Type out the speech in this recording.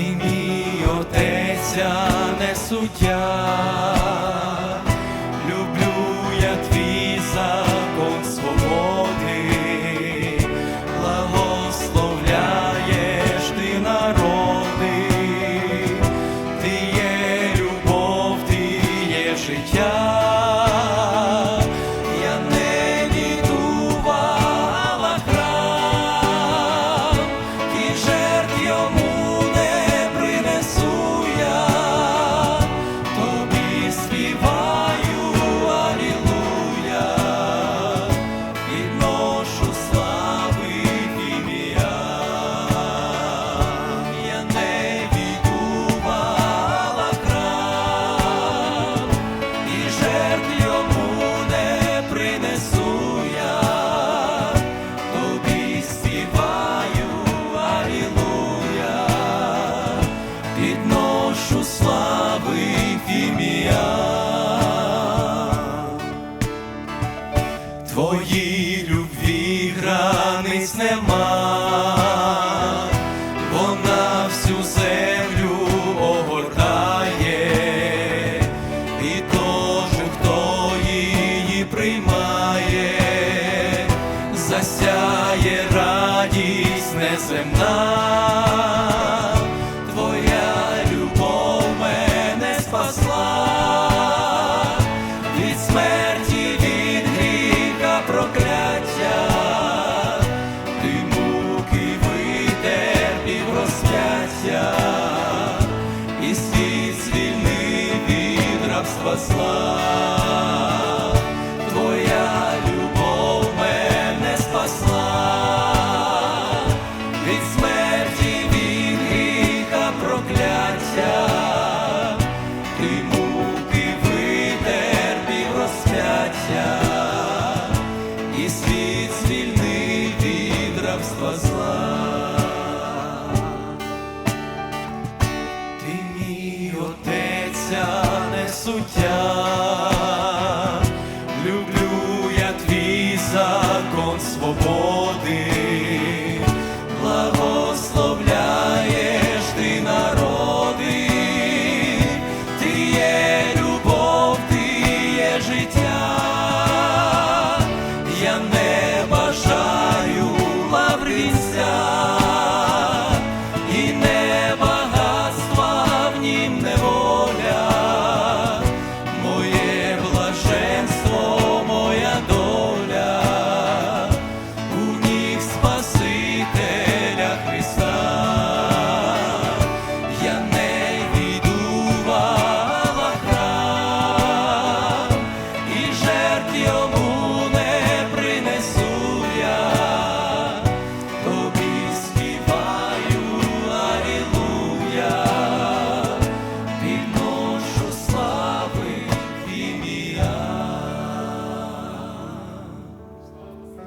мій отець, а не суддя. Ім'я. Твоїй любві границь нема, вона всю землю огортає, і хто її приймає, засяє радість неземна. Від. Твоя любов мене спасла від смерті, від гріха прокляття, ти муки витерпів розп'яття, і світ звільнив від рабства. як суття, люблю я твій закон свободи.